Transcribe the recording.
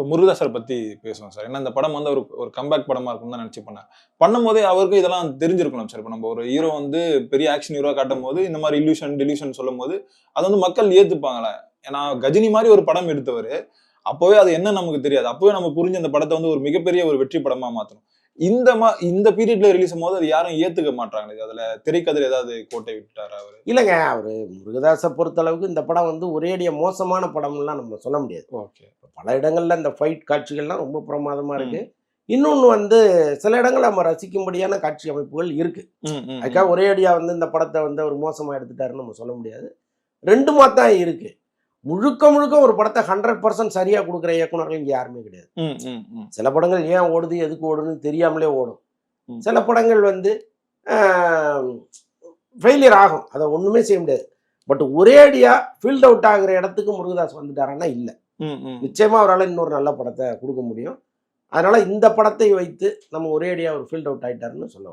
இப்போ முருகதாசரை பற்றி பேசுவோம் சார். ஏன்னா இந்த படம் வந்து ஒரு ஒரு கம்பேக் படமாக இருக்கும் தான் நினச்சி பண்ணேன் பண்ணும்போதே அவருக்கு இதெல்லாம் தெரிஞ்சிருக்கணும் சார். இப்போ நம்ம ஒரு ஹீரோ வந்து பெரிய ஆக்ஷன் ஹீரோ காட்டும் போது இந்த மாதிரி இல்யூஷன் டெலியூஷன் சொல்லும் போது அது வந்து மக்கள் ஏற்றுப்பாங்களே ஏன்னா கஜினி மாதிரி ஒரு படம் எடுத்தவர் அப்போவே அது என்ன நமக்கு தெரியாது. அப்போவே நம்ம புரிஞ்ச அந்த படத்தை வந்து ஒரு மிகப்பெரிய ஒரு வெற்றி படமாக மாற்றணும் இந்த மா இந்த பீரியட்ல ரிலீஸ் போது அது யாரும் ஏத்துக்க மாட்டாங்க அதுல திரைக்கதில் ஏதாவது கோட்டை விட்டாரா அவரு? இல்லைங்க அவர் முருகதாஸை பொறுத்தளவுக்கு இந்த படம் வந்து ஒரேடிய மோசமான படம்லாம் நம்ம சொல்ல முடியாது. ஓகே. பல இடங்கள்ல இந்த ஃபைட் காட்சிகள்லாம் ரொம்ப பிரமாதமா இருக்கு. இன்னொன்று வந்து சில இடங்கள் நம்ம ரசிக்கும்படியான காட்சி அமைப்புகள் இருக்கு. அதுக்காக ஒரே அடியா வந்து இந்த படத்தை வந்து ஒரு மோசமா எடுத்துட்டாருன்னு நம்ம சொல்ல முடியாது. ரெண்டுமா தான் இருக்கு. முழுக்க முழுக்க ஒரு படத்தை ஹண்ட்ரட் பர்சன்ட் சரியா கொடுக்குற இயக்குனர்கள் இங்க யாருமே கிடையாது. சில படங்கள் ஏன் ஓடுது எதுக்கு ஓடுதுன்னு தெரியாமலே ஓடும். சில படங்கள் வந்து ஃபெயிலியர் ஆகும். அதை ஒண்ணுமே செய்ய முடியாது. பட் ஒரே அடியா ஃபீல்ட் அவுட் ஆகுற இடத்துக்கு முருகதாஸ் வந்துட்டாரான்னா இல்லை. நிச்சயமா அவரால் இன்னொரு நல்ல படத்தை கொடுக்க முடியும். அதனால இந்த படத்தை வைத்து நம்ம ஒரே அடியா ஒரு ஃபீல்ட் அவுட் ஆயிட்டாருன்னு சொல்ல